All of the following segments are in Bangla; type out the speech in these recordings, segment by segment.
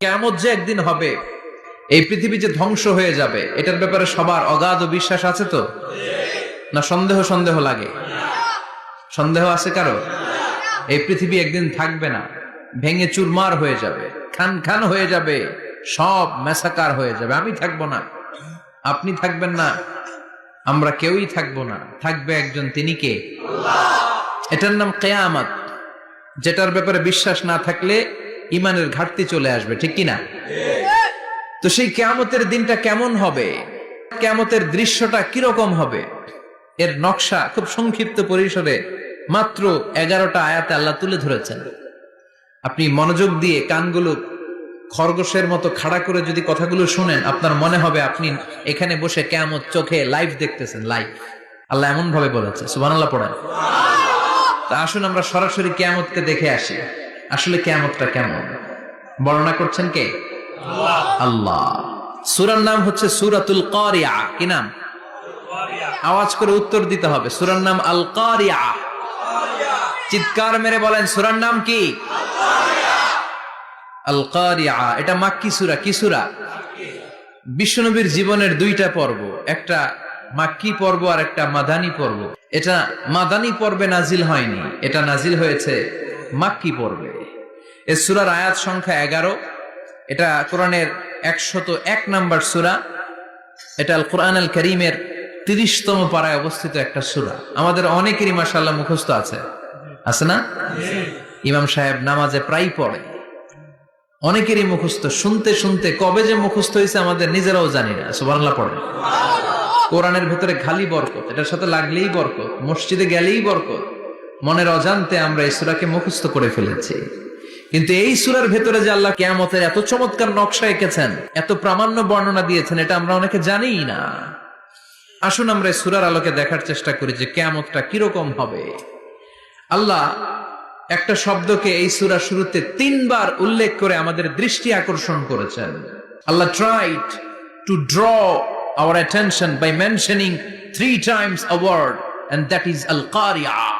কেমন যে একদিন হবে, এই পৃথিবী যে ধ্বংস হয়ে যাবে, এটার ব্যাপারে সবার অগাধ বিশ্বাস আছে তো? না সন্দেহ সন্দেহ লাগে? সন্দেহ আছে কারও? এই পৃথিবী একদিন থাকবে না, ভেঙে চুরমার হয়ে যাবে, খান খান হয়ে যাবে, সব মেসাকার হয়ে যাবে। আমি থাকব না। আপনি থাকবেন না। আমরা কেউই থাকব না। থাকবে একজন, তিনি কে? এটার নাম কেয়ামত। যেটার ব্যাপারে বিশ্বাস না থাকলে ইমানের ঘাটতি চলে আসবে, ঠিক কি না তো সেই কেয়ামতের দিনটা কেমন হবে? কেয়ামতের দৃশ্যটা কীরকম হবে? এর নকশা খুব সংক্ষিপ্ত পরিসরে মাত্র এগারোটা আয়াতে আল্লাহ তুলে ধরেছেন। আপনি মনোযোগ দিয়ে কানগুলো খরগোশের মতো খাড়া করে যদি কথাগুলো শুনেন, আপনার মনে হবে আপনি এখানে বসে কেমন চোখে লাইভ দেখতেছেন, লাইভ। আল্লাহ এমন ভাবে বলেছে সুবান আল্লাহ পড়েন আসুন আমরা সরাসরি কেয়ামতকে দেখে আসি। আসলে কেয়ামতটা কেমন? বর্ণনা করছেন কে? আল্লাহ। সুরার নাম হচ্ছে সুরাতুল কারিয়া। কি নাম? আওয়াজ করে উত্তর দিতে হবে। সুরার নাম আল কারিয়া। চিৎকার মেরে বলেন সুরার নাম কি? আল কারিয়া। এটা মাক্কি সুরা। কি সুরা? বিশ্বনবীর জীবনের দুইটা পর্ব। একটা মাক্কি পর্ব আর একটা মাদানী পর্ব। এটা মাদানী পর্বে নাজিল হয়নি। এটা নাজিল হয়েছে মাক্কি পর্বে। সুরার আয়াত সংখ্যা এগারো। এটা কোরআনের একশত এক নাম্বার সুরা। এটা আল কোরআন আল করিমের তিরিশতম পাড়ায় অবস্থিত একটা সুরা। আমাদের অনেকেরই মাসাল্লাহ মুখস্থ আছে। আছে না? ইমাম সাহেব নামাজে প্রায় পড়ে। অনেকেরই মুখস্থ। শুনতে শুনতে কবে যে মুখস্থ হয়েছে আমাদের নিজেরাও জানি না। সুবাংলা পড়ে। কোরআনের ভেতরে খালি বরকত। এটার সাথে লাগলেই বরকত। মসজিদে গেলেই বরকত। মনের অজান্তে আমরা এই সুরাকে মুখস্থ করে ফেলেছি। কিন্তু এই সুরার ভেতরে যে আল্লাহ কেয়ামতের এত চমৎকার নকশা এঁকেছেন, এত প্রামাণ্য বর্ণনা দিয়েছেন, এটা আমরা অনেকে জানিই না। আসুন আমরা সুরার আলোকে দেখার চেষ্টা করি যে কেয়ামতটা কীরকম হবে। আল্লাহ একটা শব্দকে এই সুরা শুরুতে তিনবার উল্লেখ করে আমাদের দৃষ্টি আকর্ষণ করেছেন। Allah tried to draw our attention by mentioning three times a word and that is আল কারিয়া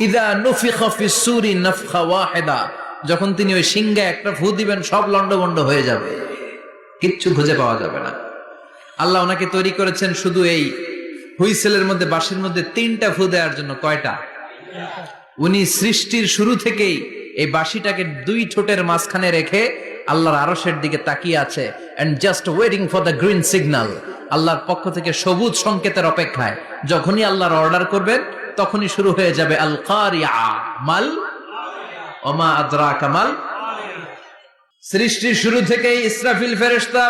ইদা ওয়াহিদা। যখন তিনি ওই সিংহে একটা ফু দিবেন, সব লন্ডভন্ড হয়ে যাবে। কিচ্ছু খুঁজে পাওয়া যাবে না। আল্লাহ ওনাকে তৈরি করেছেন শুধু এই হুইসেলের মধ্যে, বাঁশির মধ্যে তিনটা ফু দেওয়ার জন্য। কয়টা? উনি সৃষ্টির শুরু থেকেই এই বাঁশিটাকে দুই ঠোঁটের মাঝখানে রেখে আল্লাহর আরশের দিকে তাকিয়ে আছে and just waiting for the green signal আল্লাহর পক্ষ থেকে সবুজ সংকেতের অপেক্ষায়। যখনই আল্লাহর অর্ডার করবেন তখনই শুরু হয়ে যাবে আল মাল, ওমা আদ্রা কামাল সৃষ্টির শুরু থেকেই ইসরাফিল ফেরেশতা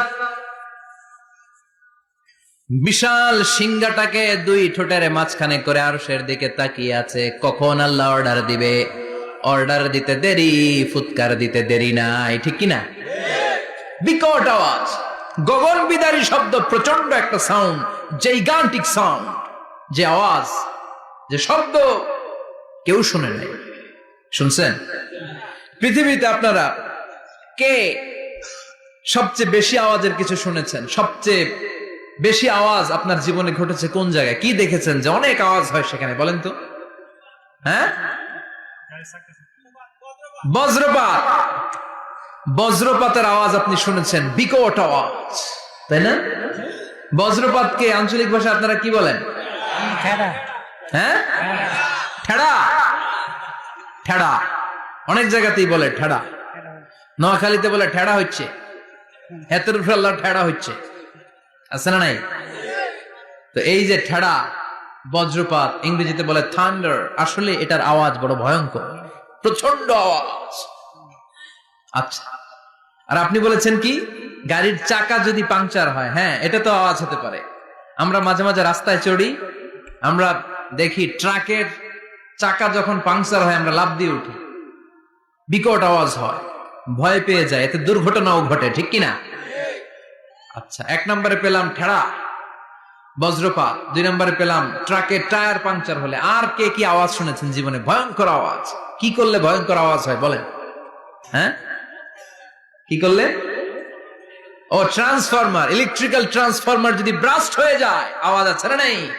বিশাল সিংহাটাকে দুই ঠোঁটের মাঝখানে করে আরশের দিকে তাকিয়ে আছে। কখন আল্লাহ অর্ডার দিবে? অর্ডার দিতে দেরি, ফুৎকার দিতে দেরি নাই, ঠিক কিনা? বিকট আওয়াজ গগন বিদারী শব্দ প্রচণ্ড একটা সাউন্ড জৈগান্টিক সাউন্ড যে আওয়াজ যে শব্দ কেউ শুনে নাই। শুনছেন? পৃথিবীতে আপনারা কে সবচেয়ে বেশি আওয়াজের কিছু শুনেছেন? সবচেয়ে বেশি আওয়াজ আপনার জীবনে ঘটেছে কোন জায়গায়? কি দেখেছেন যে অনেক আওয়াজ হয় সেখানে? বলেন তো। হ্যাঁ? বজ্রপাত। বজ্রপাতের আওয়াজ আপনি শুনেছেন, বিকট আওয়াজ। তাই না? বজ্রপাতকে আঞ্চলিক ভাষা আপনারা কি বলেন? হ্যাঁ? অনেক জায়গাতেই বলে ঠেড়া। নোয়াখালীতে বলে ঠেড়া হচ্ছে। হেতের উপরে ঠেড়া হচ্ছে। আছে না নাই? তো এই যে ঠেড়া, বজ্রপাত, ইংরেজিতে বলে থান্ডার আসলে এটার আওয়াজ বড় ভয়ঙ্কর। প্রচণ্ড আওয়াজ। আচ্ছা। আর আপনি বলেছেন কি? গাড়ির চাকা যদি পাংচার হয় হ্যাঁ এটা তো আওয়াজ হতে পারে। আমরা মাঝে মাঝে রাস্তায় চড়ি, আমরা দেখি ট্রাকের চাকা যখন পাংচার হয়, আমরা লাভ দিয়ে উঠি। বিকট আওয়াজ হয়, ভয় পেয়ে যায়, এতে দুর্ঘটনাও ঘটে, ঠিক কিনা? আচ্ছা এক নম্বরে পেলাম ঠেড়া, বজ্রপাত। দুই নম্বরে পেলাম ট্রাকের টায়ার পাংচার হলে। আর কে কি আওয়াজ শুনেছেন জীবনে? ভয়ঙ্কর আওয়াজ। কি করলে ভয়ঙ্কর আওয়াজ হয়, বলেন। হ্যাঁ? কি করলে? ও, ট্রান্সফরমার, ইলেকট্রিক্যাল ট্রান্সফরমার যদি ব্রাস্ট হয়ে যায়, আওয়াজ আছে না নেই?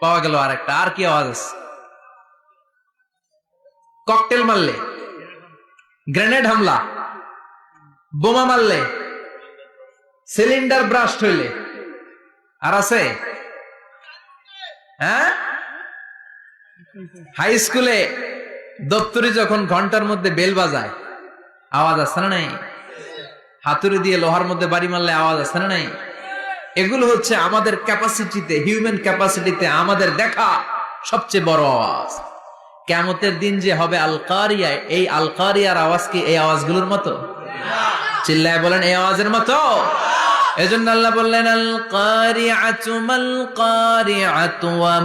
পাওয়া গেল আর একটা আর কি আওয়াজ আছে? ককটেল মারলে, গ্রেনেড হামলা, বোমা মারলে, সিলিন্ডার ব্রাস্ট হইলে। আর আছে? হ্যাঁ? হাই স্কুলে দপ্তরি যখন ঘণ্টার মধ্যে বেল বাজায়, আওয়াজ আছে না নাই? হাতুড়ি দিয়ে লোহার মধ্যে বাড়ি মারলে আওয়াজ আছে না নাই? এগুলো হচ্ছে আমাদের ক্যাপাসিটিতে হিউম্যান ক্যাপাসিটিতে আমাদের দেখা সবচেয়ে বড় আওয়াজ। কেমতের দিন যে হবে আলকারিয়ায়, এই আলকারিয়ার আওয়াজ কি এই আওয়াজগুলোর মতো? চিল্লায় বলেন, এই আওয়াজের মতো। এজন্য আল্লাহ বললেন আল কারিআতু মাল কারিআতু ওয়া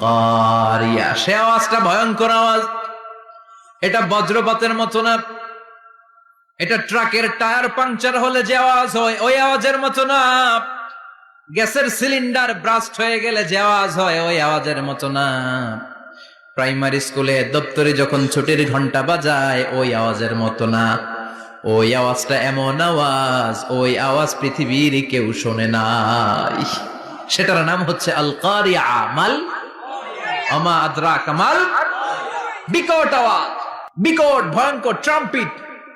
কারিয়া সে আওয়াজটা ভয়ঙ্কর আওয়াজ। এটা বজ্রপাতের মতো না। এটা ট্রাকের টায়ার পাংচার হলে যে আওয়াজ হয়, ওই আওয়াজের মতো না। গ্যাসের সিলিন্ডার ব্রাস্ট হয়ে গেলে যে আওয়াজ হয়, ওই আওয়াজের মতো না। প্রাইমারি স্কুলে দপ্তরে যখন ছুটির ঘণ্টা বাজায়, ওই আওয়াজের মতো না। ওই আওয়াজটা এমন আওয়াজ, ওই আওয়াজ পৃথিবীর কেউ শোনে নাই। সেটার নাম হচ্ছে আল কারিয়া মাল আমা আদরা কামাল। বিকট আওয়াজ, বিকট ভয়ঙ্কর ট্রাম্পিট।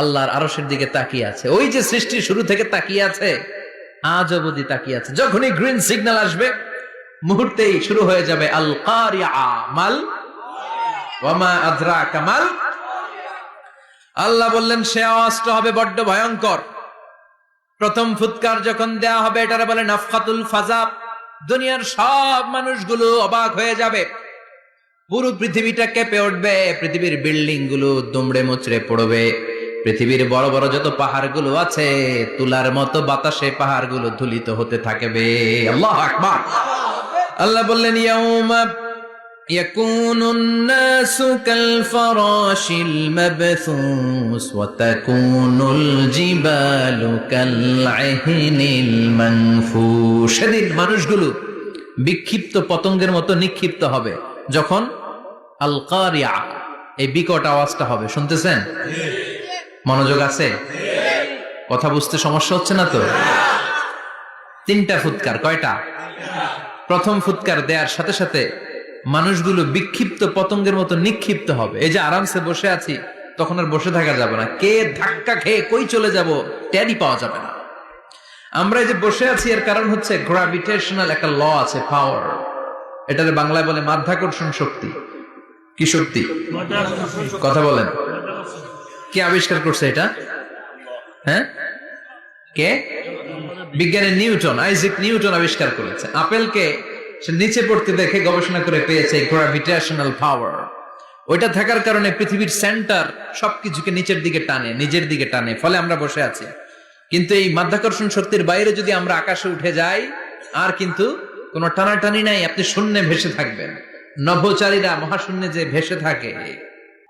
আল্লাহর আরশের দিকে তাকিয়ে আছে। ওই যে সৃষ্টি শুরু থেকে তাকিয়ে আছে, আজ অবধি তাকিয়ে আছে। যখনই গ্রিন সিগন্যাল আসবে, মুহূর্তেই শুরু হয়ে যাবে আল মাল। আদ্রা কামাল আল্লাহ বললেন, সে আওয়াজটা হবে বড্ড ভয়ঙ্কর। প্রথম ফুৎকার যখন দেয়া হবে, এটারে বলে নাফকাতুল ফাজাব। দুনিয়ার সব মানুষগুলো অবাক হয়ে যাবে। পুরো পৃথিবীটা কেঁপে উঠবে, পৃথিবীর বিল্ডিংগুলো দুমড়ে মুচড়ে পড়বে। পৃথিবীর বড় বড় যত পাহাড়গুলো আছে তুলার মতো বাতাসে পাহাড়গুলো ধুলিত হতে থাকবে আল্লাহ আকবার আল্লাহ বললেন ইয়াউমা يكون الناس كالفراش المبثوث وتكون الجبال كالعهن المنفوش সেদিন মানুষগুলো বিক্ষিপ্ত পতঙ্গের মতো নিক্ষিপ্ত হবে যখন আল কারিয়া এই বিকট আওয়াজটা হবে শুনতেছেন মনোযোগ আছে? কথা বুঝতে সমস্যা হচ্ছে না তো? তিনটা ফুৎকার কয়টা? প্রথম ফুৎকার দেওয়ার সাথে সাথে মানুষগুলো বিক্ষিপ্ত পতঙ্গের মতো নিক্ষিপ্ত হবে। এই যে আরামসে বসে আছি তখন আর বসে থাকা যাবে না। কে ধাক্কা খেয়ে কই চলে যাব ট্যারি পাওয়া যাবে না। আমরা এই যে বসে আছি এর কারণ হচ্ছে গ্রাভিটেশনাল একটা ল আছে পাওয়ার এটার বাংলায় বলে মাধ্যাকর্ষণ শক্তি। কি শক্তি। কথা বলেন। কে আবিষ্কার করছে এটা? হ্যাঁ? কে? বিজ্ঞানী নিউটন, আইজিক নিউটন আবিষ্কার করেছে। আপেলকে সে নিচে পড়তে দেখে গবেষণা করে পেয়েছে গ্রাভিটেশনাল পাওয়ার ওইটা থাকার কারণে পৃথিবীর সেন্টার সবকিছুকে নিচের দিকে টানে, নিজের দিকে টানে, ফলে আমরা বসে আছি। কিন্তু এই মাধ্যাকর্ষণ শক্তির বাইরে যদি আমরা আকাশে উঠে যাই, আর কিন্তু কোনো টানাটানি নাই, আপনি শূন্যে ভেসে থাকবেন। নভোচারীরা মহাশূন্যে যে ভেসে থাকে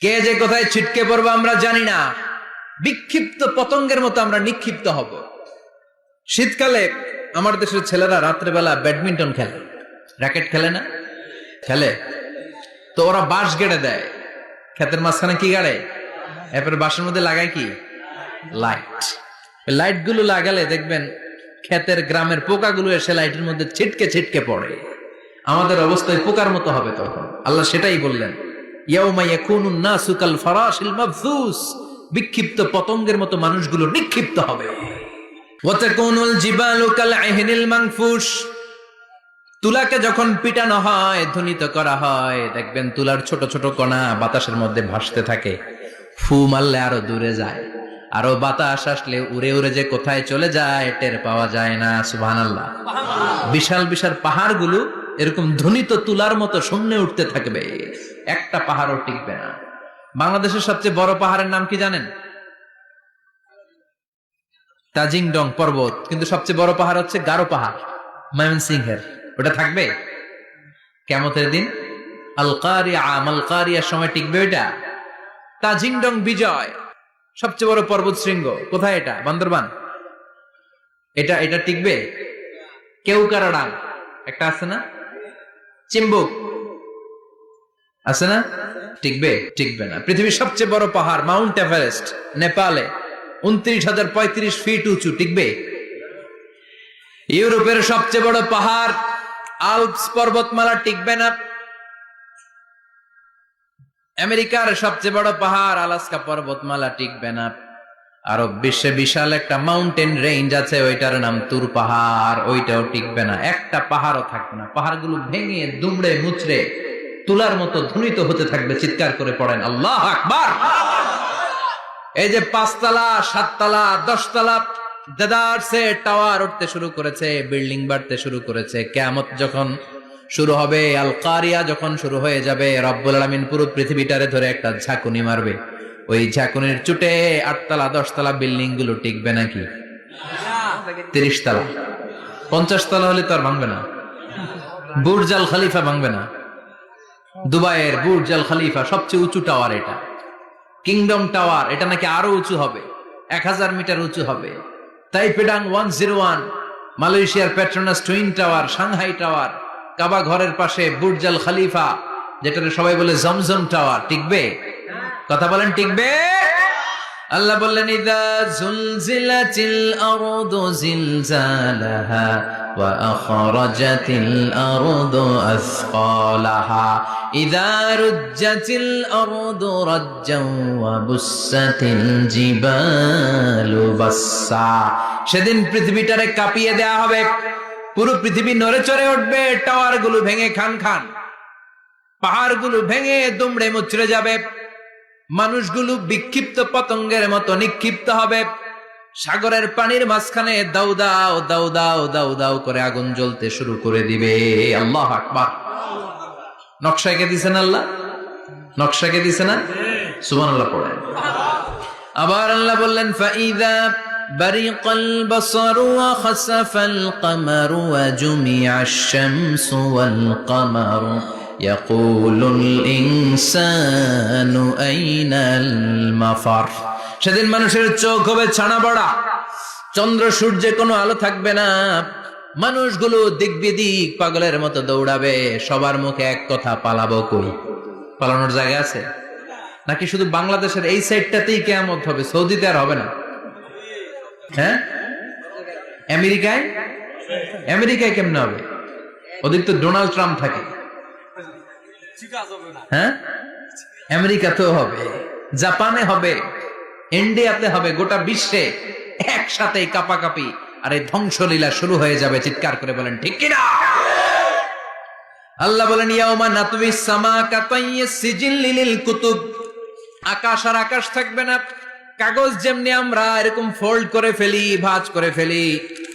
কে যে কোথায় ছিটকে পড়ব আমরা জানি না। বিক্ষিপ্ত পতঙ্গের মতো আমরা নিক্ষিপ্ত হব। শীতকালে আমার দেশের ছেলেরা রাত্রেবেলা ব্যাডমিন্টন খেলে। র্যাকেট খেলে না? খেলে। তো ওরা বাঁশ গেড়ে দেয়। ক্ষেতের মাঝখানে কি গাড়ে? এরপরে বাঁশের মধ্যে লাগায় কি? লাইট। লাইটগুলো লাগালে দেখবেন ক্ষেতের গ্রামের পোকাগুলো এসে লাইটের মধ্যে ছিটকে ছিটকে পড়ে। আমাদের অবস্থায় পোকার মতো হবে তখন। আল্লাহ সেটাই বললেন। বিক্ষিপ্ত পতঙ্গের মতো মানুষগুলো নিক্ষিপ্ত হবে। তুলাকে যখন পিটানো হয়, ধ্বনিত করা হয়, দেখবেন তুলার ছোট ছোট কণা বাতাসের মধ্যে ভাসতে থাকে। ফু মারলে আরও দূরে যায়। আরও বাতাস আসলে উড়ে উড়ে যে কোথায় চলে যায়, টের পাওয়া যায় না, সুবহানাল্লাহ। বিশাল বিশাল পাহাড়গুলো এরকম ধ্বনিত তুলার মতো শূন্যে উঠতে থাকবে। একটা পাহাড়ও টিকবে না। বাংলাদেশের সবচেয়ে বড় পাহাড়ের নাম কি জানেন? তাজিংডং পর্বত। কিন্তু সবচেয়ে বড় পাহাড় হচ্ছে গারো পাহাড়, ময়মনসিংহের। ওটা থাকবে? কেমতের দিন আলকারিয়া, মালকারিয়ার সময় টিকবে ওইটা। তাজিংডং বিজয়। সবচেয়ে বড় পর্বত শৃঙ্গ। কোথায় এটা? বান্দরবান। এটা এটা টিকবে? কেউ কারাডাং একটা আছে না? চিম্বুক আছে না? টিকবে? টিকবে না। পৃথিবীর সবচেয়ে বড় পাহাড়, মাউন্ট এভারেস্ট, নেপালে। উনত্রিশ হাজার পঁয়ত্রিশ ফিট উঁচু, টিকবে? ইউরোপের সবচেয়ে বড় পাহাড়, আলপস পর্বতমালা, টিকবে না। আমেরিকার সবচেয়ে বড় পাহাড়, আলাস্কা পর্বতমালা, টিকবে না। আরব বিশ্বে বিশাল একটা মাউন্টেন রেঞ্জ আছে, ওইটার নাম তুর পাহাড়, ওইটাও টিকবে না। একটা পাহাড়ও থাকবে না। পাহাড়গুলো ভেঙে, দুমড়ে, মুচড়ে, তুলার মতো ধ্বনিত হতে থাকবে, চিৎকার করে পড়েন, আল্লাহ আকবার! এই যে পাঁচতলা, সাততলা, দশতলা, দেদারসে টাওয়ার উঠতে শুরু করেছে বিল্ডিং বাড়তে শুরু করেছে। কেমত যখন শুরু হবে আল কারিয়া যখন শুরু হয়ে যাবে, রব্বুল আলমিন পুরো পৃথিবীটারে ধরে একটা ঝাঁকুনি মারবে। ওই ঝাঁকুনির চুটে আটতলা, দশতলা বিল্ডিংগুলো টিকবে নাকি? তিরিশ তলা পঞ্চাশ তলা হলে তো আর ভাঙবে না। বুর্জ আল খালিফা ভাঙবে না। দুবাইয়ের বুর্জ আল খালিফা সবচেয়ে উঁচু টাওয়ার এটা। কিংডম টাওয়ার, এটা নাকি আরও উঁচু হবে। এক হাজার মিটার উঁচু হবে। তাই পেডাং ওয়ান জিরো ওয়ান, মালয়েশিয়ার Petronas twin tower, Shanghai tower, কাবা ঘরের পাশে বুর্জ আল খালিফা, যেটাকে সবাই বলে জমজম টাওয়ার, টিকবে? কথা বলেন, টিকবে? আল্লাহ বললেন, ইদা জুলজিলাতিল আরদু জিলজালাহা ওয়া আখরাজাতিল আরদু আসকালাহা। ইদা রুজ্জাতিল আরদু রাজ্জান ওয়া বুসাতিল জিবালু বাসসা। সেদিন পৃথিবীটারে কাঁপিয়ে দেয়া হবে। পুরো পৃথিবী নড়ে চড়ে উঠবে টাওয়ারগুলো ভেঙে খান খান। পাহাড়গুলো ভেঙে দুমড়ে মুচড়ে যাবে। মানুষগুলো বিক্ষিপ্ত পতঙ্গের মতো নিক্ষিপ্ত হবে সাগরের পানির মাঝখানে দাউ দাও দাউ দাও দাউ দাউ করে আগুন জ্বলতে শুরু করে দিবে আল্লাহ আকবার নকশাকে দিছেন আল্লাহ নকশাকে দিছে না সুমান আল্লাহ পড়ে আবার আল্লাহ বললেন ফাইদা برق البصر وخسف القمر وجمع الشمس والقمر يقول الإنسان أين المفر সেদিন মানুষের চোখ হবে ছানা বড়া চন্দ্র সূর্যে কোনো আলো থাকবে না মানুষগুলো দিক বিদিক পাগলের মতো দৌড়াবে সবার মুখে এক কথা পালাবো কই পালানোর জায়গা আছে নাকি শুধু বাংলাদেশের এই সাইডটাতেই কেয়ামত হবে সৌদিতে আর হবে না হ্যাঁ আমেরিকায় আমেরিকায় কেমনে হবে ওদের তো ডোনাল্ড ট্রাম্প থাকে হ্যাঁ? আমেরিকাতেও হবে, জাপানে হবে, ইন্ডিয়াতে হবে, গোটা বিশ্বে একসাথে কাপাকাপি। ধ্বংসলীলা শুরু হয়ে যাবে, চিৎকার করে বলেন, ঠিক কিনা আল্লাহ বলেন, ইয়াউমা নাতবি সামা লিল কুতুব। আকাশ আর আকাশ থাকবে না, কাগজ যেমনি আমরা এরকম ফোল্ড করে ফেলি, ভাঁজ করে ফেলি।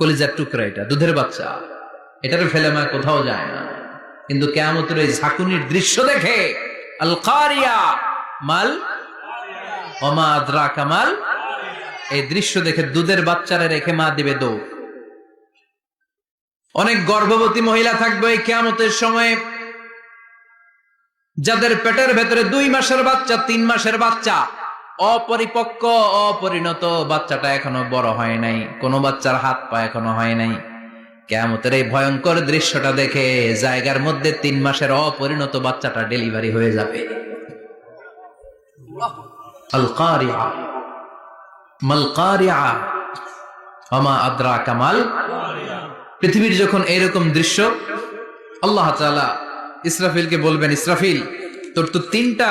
কলিজার টুকরা এটা, দুধের বাচ্চা। এটারে ফেলে মা কোথাও যায় না। কিন্তু কেয়ামতের এই ঝাঁকুনির দৃশ্য দেখে আল কারিয়া মাল আদ্রা কামাল এই দৃশ্য দেখে দুধের বাচ্চারে রেখে মা দিবে দৌড়। অনেক গর্ভবতী মহিলা থাকবে এই কেয়ামতের সময়ে, যাদের পেটের ভেতরে দুই মাসের বাচ্চা, তিন মাসের বাচ্চা। অপরিপক্ক, অপরিণত বাচ্চাটা এখনও বড় হয় নাই। কোনো বাচ্চার হাত পা এখনও হয় নাই। কেয়ামতের এই ভয়ঙ্কর দৃশ্যটা দেখে জায়গার মধ্যে তিন মাসের অপরিণত বাচ্চাটা ডেলিভারি হয়ে যাবে। কামাল পৃথিবীর যখন এরকম দৃশ্য, আল্লাহ ইসরাফিলকে বলবেন, ইসরাফিল, তোর তো তিনটা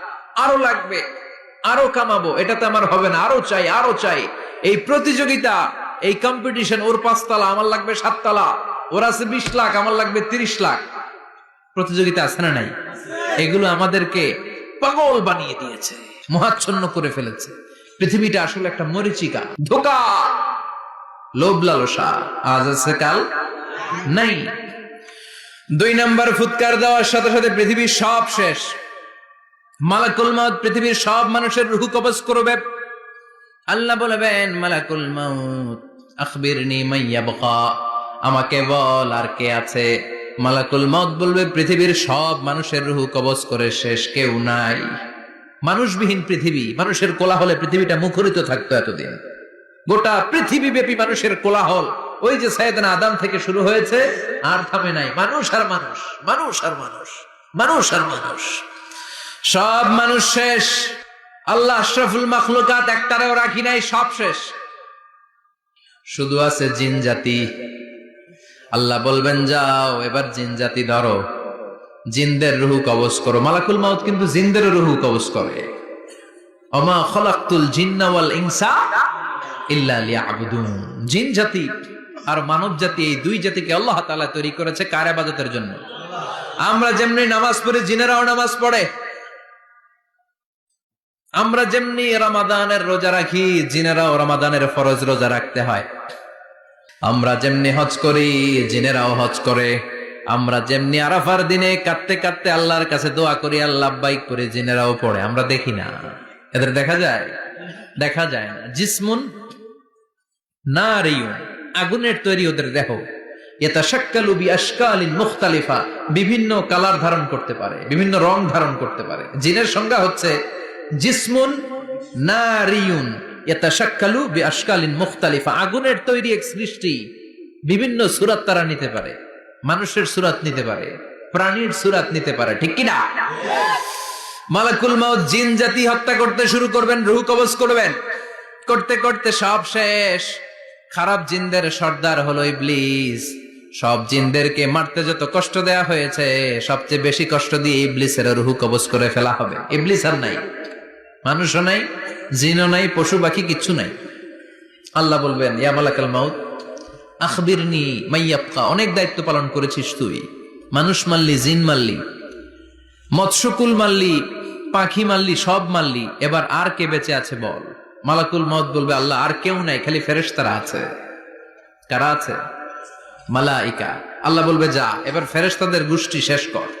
আরও লাগবে, আরও কামাবো, এটাতে আমার হবে না, আরও চাই আরও চাই। এই প্রতিযোগিতা, এই কম্পিটিশন ওর পাঁচতলা, আমার লাগবে সাততলা, ওর আছে বিশ লাখ, আমার লাগবে তিরিশ লাখ। প্রতিযোগিতা আছে না নাই? এগুলো আমাদেরকে পাগল বানিয়ে দিয়েছে, মহাচ্ছন্ন করে ফেলেছে। পৃথিবীটা আসলে একটা মরিচিকা, ধোকা। লোভ লালসা, আজ আছে, কাল নাই। দুই নাম্বার ফুৎকার দেওয়ার সাথে সাথে পৃথিবীর সব শেষ। মালাকুল মাউত পৃথিবীর সব মানুষের রুহু কবজ করবে। আল্লাহ বলবেন, মালাকুল মাউত, আখবিরনি মাইয়া বকা আমাকে বল আর কে আছে। মালাকুল মাউত বলবে, পৃথিবীর সব মানুষের রুহু কবজ করে শেষ কেউ নাই। মানুষবিহীন পৃথিবী, মানুষের কোলাহলে পৃথিবীটা মুখরিত থাকতো এতদিন। গোটা পৃথিবী ব্যাপী মানুষের কোলাহল। ওই যে সাইদানা আদাম থেকে শুরু হয়েছে, আর থামে নাই। মানুষ আর মানুষ মানুষ আর মানুষ মানুষ আর মানুষ। সব মানুষ শেষ। আল্লাহ আশরাফুল মাখলুকাত একটারেও রাখি নাই, সব শেষ। শুধু আছে জিন জাতি। আল্লাহ বলবেন, যাও, এবার জিন জাতি ধরো। জিনদের রুহু কবজ করো। মালাকুল মাউত কিন্তু জিনদের রুহু কবজ করে। অমা খলাক্তুল জিন্না ওয়াল ইনসা ইল্লা লিয়াবুদুন। জিন জাতি আর মানব জাতি, এই দুই জাতিকে আল্লাহ তাআলা তৈরি করেছে কার ইবাদতের জন্য? আমরা যেমনি নামাজ পড়ি, জিনেরাও নামাজ পড়ে। আমরা যেমনি রমাদানের রোজা রাখি, জিনেরাও রমাদানের ফরজ রোজা রাখতে হয়। আমরা যেমনি হজ করি, জিনেরাও হজ করে। আমরা যেমনি আরাফার দিনে কাঁদতে কাঁদতে আল্লাহর কাছে দোয়া করি, আল্লাহ বাইক করে জিনেরাও পড়ে। আমরা দেখি না। এদের দেখা যায়? দেখা যায় না। জিসমুন না আগুনের তৈরি ওদের দেহ। এটা শাক্কালু বি আশকালিন মুখতালিফা। বিভিন্ন কালার ধারণ করতে পারে, বিভিন্ন রং ধারণ করতে পারে। জিনের সংজ্ঞা হচ্ছে জিসমুন নারিয়ুন এটা শাক্কালু বি আশকালিন মুখতালিফা। আগুনের তৈরি এক সৃষ্টি বিভিন্ন সুরাত তারা নিতে পারে, মানুষের সুরাত নিতে পারে, প্রাণীর সুরাত নিতে পারে, ঠিক মালাকুল জিন জাতি হত্যা করতে শুরু করবেন, রুহ করবেন। করতে করতে সব শেষ। খারাপ জিনদের সর্দার হলো ইবলিস। সব জিনদেরকে মারতে যত কষ্ট দেয়া হয়েছে, সবচেয়ে বেশি কষ্ট দিয়ে ইবলিসের রুহু কবজ করে ফেলা হবে। ইবলিস আর নাই। মানুষও নাই, জিনও নাই, পশু পাখি কিচ্ছু নাই। আল্লাহ বলবেন, ইয়া মালাকাল মাউত, আখবিরনি মাইয়াবকা অনেক দায়িত্ব পালন করেছিস তুই। মানুষ মারলি, জিন মারলি, মৎস্যকুল মারলি, পাখি মারলি, সব মারলি। এবার আর কে বেঁচে আছে বল? মালাকুল মত বলবে, আল্লাহ, আর কেউ নাই, খালি ফেরেশতারা আছে। কারা আছে? মালাইকা। আল্লাহ বলবে, যা, এবার ফেরেশতাদের গোষ্ঠী শেষ কর।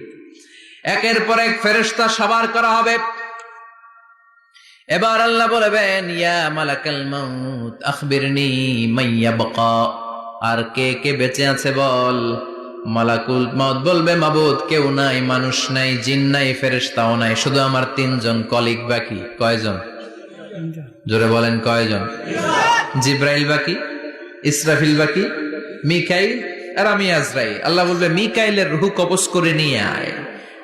একের পর এক ফেরেশতা সবার করা হবে। এবার আল্লাহ বলবেন, ইয়া মালাকাল মাউত, আখবিরনি মাইয়া আর কে কে বেঁচে আছে বল? মালাকুল মত বলবে, মাবুদ, কেউ নাই, মানুষ নাই, জিন নাই, ফেরেশতাও নাই, শুধু আমার তিনজন কলিগ বাকি। কয়জন? জোরে বলেন, কয়জন? জিব্রাইল বাকি, ইসরাফিল বাকি, মিকাইল আর আমি আজরাই আল্লাহ বলবে, মিকাইলের রুহু কবজ করে নিয়ে আয়।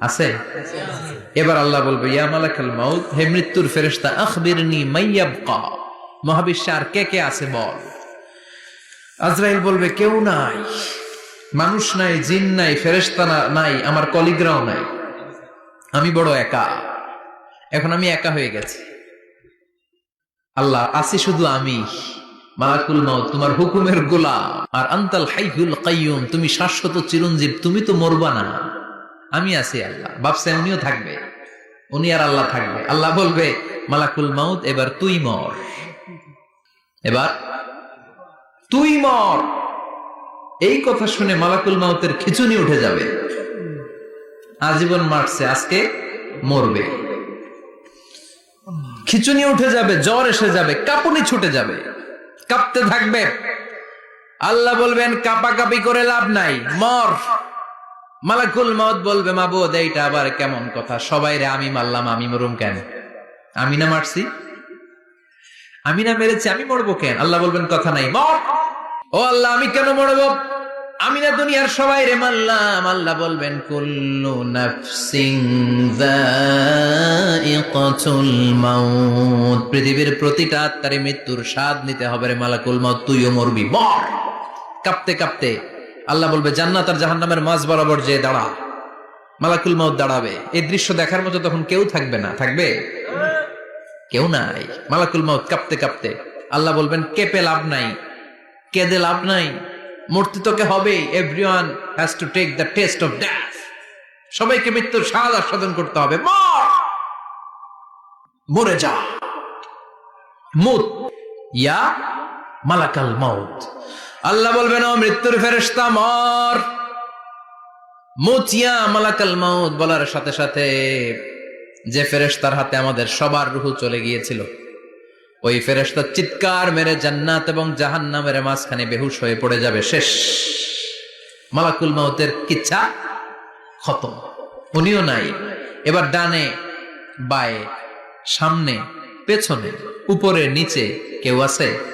আছে? এবার আল্লাহ বলবে, ইয়া মালাকাল মাউত, হে মৃত্যুর ফেরেশতা, আখবিরনি মাইয়াবকা মহাবিশ্বে আর কে কে আছে বল? আজরাইল বলবে, কেউ নাই, মানুষ নাই, জিন নাই, ফেরেশতা নাই, আমার কলিগরাও নাই। আমি বড় একা। এখন আমি একা হয়ে গেছি। আল্লাহ, আছি শুধু আমি। মালাকুল মাউত, তোমার হুকুমের গোলাম। আর আন্তাল হাইহুল কাইয়ুম, তুমি শাশ্বত চিরঞ্জীব, তুমি তো মরবা না। আমি আছি আল্লাহ। বাপসে উনিও থাকবে। উনি আর আল্লাহ থাকবে। আল্লাহ বলবে, মালাকুল মাউত, এবার তুই মর। এবার, তুই মর। এই কথা শুনে মালাকুল মাউতের খিচুনি উঠে যাবে। আজীবন মারছে, আজকে মরবে। খিচুনি উঠে যাবে, জ্বর এসে যাবে, কাঁপুনি ছুটে যাবে। কাঁপতে থাকবে। আল্লাহ বলবেন, কাপাকাপি করে লাভ নাই, মর। মালাকুল মত বলবে, মাবুদ, এইটা আবার কেমন কথা? সবাই রে, আমি মারলাম, আমি মরুম কেন? আমি না মারছি? আমি না মেরেছি, আমি মরবো কেন? আল্লাহ বলবেন, কথা নাই, মর। ও আল্লাহ, আমি কেন মরবো? আমি না দুনিয়ার সবাই রে মারলাম। আল্লাহ বলবেন, কুল্লু নাফসিং যায়িকাতুল মাউত। পৃথিবীর প্রতিটা আত্মারে মৃত্যুর স্বাদ নিতে হবে রে মালাকুল মাউত তুইও মরবি, মর। কাঁপতে কাঁপতে আল্লাহ বলবে, জান্নাত আর জাহান্নামের মাঝ বরাবর যে দাঁড়া। মালাকুল মাউত দাঁড়াবে। এই দৃশ্য দেখার মতো তখন কেউ থাকবে না। থাকবে? কেউ নাই। মালাকুল মাউত কাঁপতে কাঁপতে আল্লাহ বলবেন, কেঁপে লাভ নাই। কেঁদে লাভ নাই। মূর্তি তোকে হবে। Everyone has to take the test of death সবাইকে মৃত্যুর স্বাদ আস্বাদন করতে হবে। মর! মরে যা। মুত, ইয়া মালাকাল মাউত। আল্লাহ বলবেন মৃত্যুর ফেরেশতা, মর। মুচিয়া মালাকাল মাউত বলার সাথে সাথে যে ফেরেশতার হাতে আমাদের সবার রুহু চলে গিয়েছিল, ওই ফেরেশতা চিৎকার মেরে জান্নাত এবং জাহান্নামের মাঝখানে বেহুশ হয়ে পড়ে যাবে। শেষ। মালাকুল মাউতের কিচ্ছা খতম। উনিও নাই। এবার ডানে, বায়ে, সামনে, পেছনে, উপরে, নিচে কেউ আছে?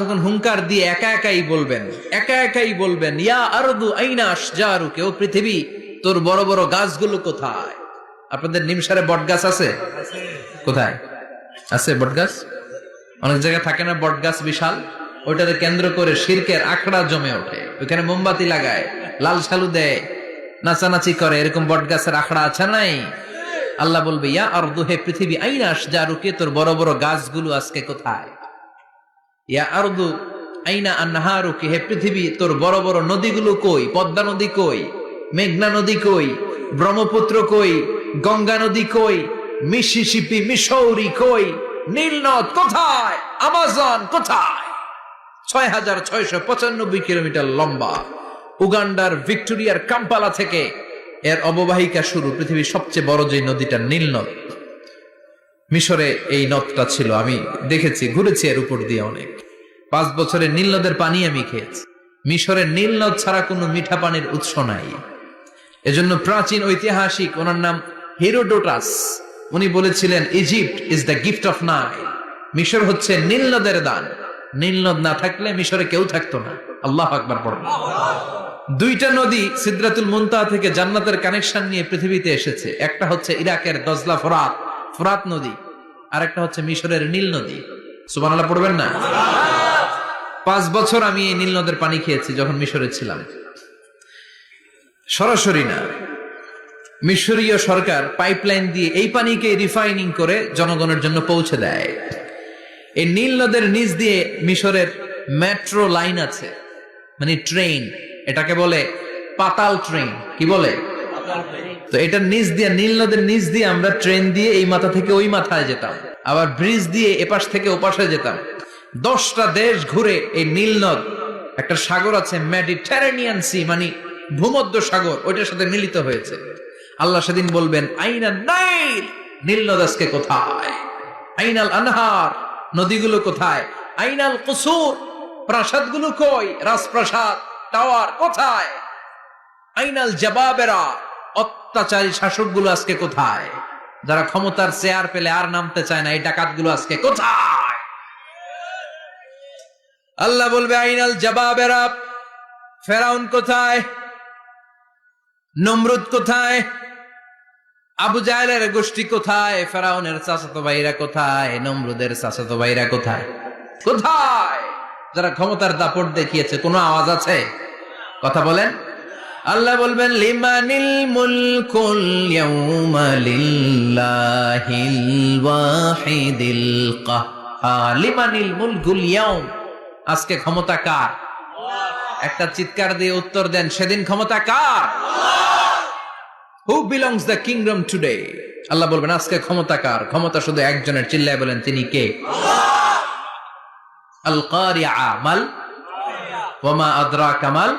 তখন হুঙ্কার দিয়ে একা একাই বলবেন, একা একাই বলবেন, ইয়া আরদু আইনা আশজারু কেউ পৃথিবী, তোর বড় বড় গাছগুলো কোথায়? আপনাদের নিমসারে বট গাছ আছে? কোথায়? আছে বট গাছ অনেক জায়গায় থাকে না বট গাছ বিশাল? ওইটাতে কেন্দ্র করে শিরকের আখড়া জমে ওঠে। ওইখানে মোমবাতি লাগায়, লাল সালু দেয়, নাচানাচি করে। এরকম বট গাছের আখড়া আছে নাই? আল্লাহ বলবে, ইয়া আর হে পৃথিবী আইনাস যা রুকে তোর বড় বড় গাছগুলো আজকে কোথায়? ইয়া আরদু আইনা আন্নাহারুকে হে পৃথিবী, তোর বড় বড় নদীগুলো কই? পদ্মা নদী কই? মেঘনা নদী কই? ব্রহ্মপুত্র কই? গঙ্গা নদী কই? মিসিসিপি মিসৌরি কই? নীলনদ কোথায়? আমাজন কোথায়? ছয় হাজার ছয়শো পঁচানব্বই কিলোমিটার লম্বা। উগান্ডার ভিক্টোরিয়ার কাম্পালা থেকে এর অববাহিকা শুরু পৃথিবীর সবচেয়ে বড় যে নদীটা নীল নদ মিশরে এই নদটা ছিল। আমি দেখেছি, ঘুরেছি এর উপর দিয়ে অনেক। পাঁচ বছরে নীল নদের পানি আমি খেয়েছি। মিশরের নীল নদ ছাড়া কোনো মিঠা পানির উৎস নাই। এজন্য প্রাচীন ঐতিহাসিক, ওনার নাম হিরোডোটাস। উনি বলেছিলেন, Egypt is the gift of Nile মিশর হচ্ছে নীল নদের দান। নীল নদ না থাকলে মিশরে কেউ থাকতো না। আল্লাহ আকবার পড়বে দুইটা নদী সিদ্রাতুল মুনতাহা থেকে জান্নাতের কানেকশন নিয়ে পৃথিবীতে এসেছে। একটা হচ্ছে ইরাকের দজলা ফোরাত ফোরাত নদী আর একটা হচ্ছে মিশরের নীল নদী। সুবহানাল্লাহ, পড়বেন না? পাঁচ বছর আমি এই নীল নদের পানি খেয়েছি যখন মিশরে ছিলাম। সরাসরি না, মিশরীয় সরকার পাইপলাইন দিয়ে এই পানিকে রিফাইনিং করে জনগণের জন্য পৌঁছে দেয়। এই নীল নদের নিচ দিয়ে মিশরের মেট্রো লাইন আছে মানে ট্রেন, এটাকে বলে পাতাল ট্রেন, কি বলে? তো এটার নিচ দিয়ে, নীল নদের নিচ দিয়ে আমরা ট্রেন দিয়ে এই মাথা থেকে ওই মাথায় যেতাম। আবার ব্রিজ দিয়ে এপাশ থেকে ওপাশে যেতাম। দশটা দেশ ঘুরে এই নীল নদ, একটা সাগর আছে মেডিটেরেনিয়ান সি মানে ভূমধ্য সাগর, ওইটার সাথে মিলিত হয়েছে। আল্লাহ সেদিন বলবেন, আইনা নাইল, নীল নদ আজকে কোথায়? আইনাল আনহার, নদীগুলো কোথায়? আইনাল কুসুর, প্রাসাদগুলো কই? রাজপ্রাসাদ, টাওয়ার কোথায়? আইনাল জবাবেরা অত্যাচারী শাসকগুলো আজকে কোথায়? যারা ক্ষমতার চেয়ার পেলে আর নামতে চায় না, এই ডাকাতগুলো আজকে কোথায়? আল্লাহ বলবে, আইনাল জবাবেরা ফেরাউন কোথায়? নমরুদ কোথায়? আবু জাহেলের গোষ্ঠী কোথায়? ফেরাউনের ভাইরা কোথায়? নমরুদের ভাইরা কোথায়? কোথায়? যারা ক্ষমতার দাপট দেখিয়েছে, কোনো আওয়াজ আছে? কথা বলেন। আল্লাহ বলবেন, লিমানিল মুলকুল লিল্লাহিল লিমানিল মুলকুল আজকে ক্ষমতা কার? একটা চিৎকার দিয়ে উত্তর দেন, সেদিন ক্ষমতা কার? Who belongs the kingdom today আল্লাহ বলবেন, আজকে ক্ষমতা কার? ক্ষমতা শুধু একজনের, চিল্লায় বলেন, তিনি কে? আল কারিয়া মাল ওমা আদরা কামাল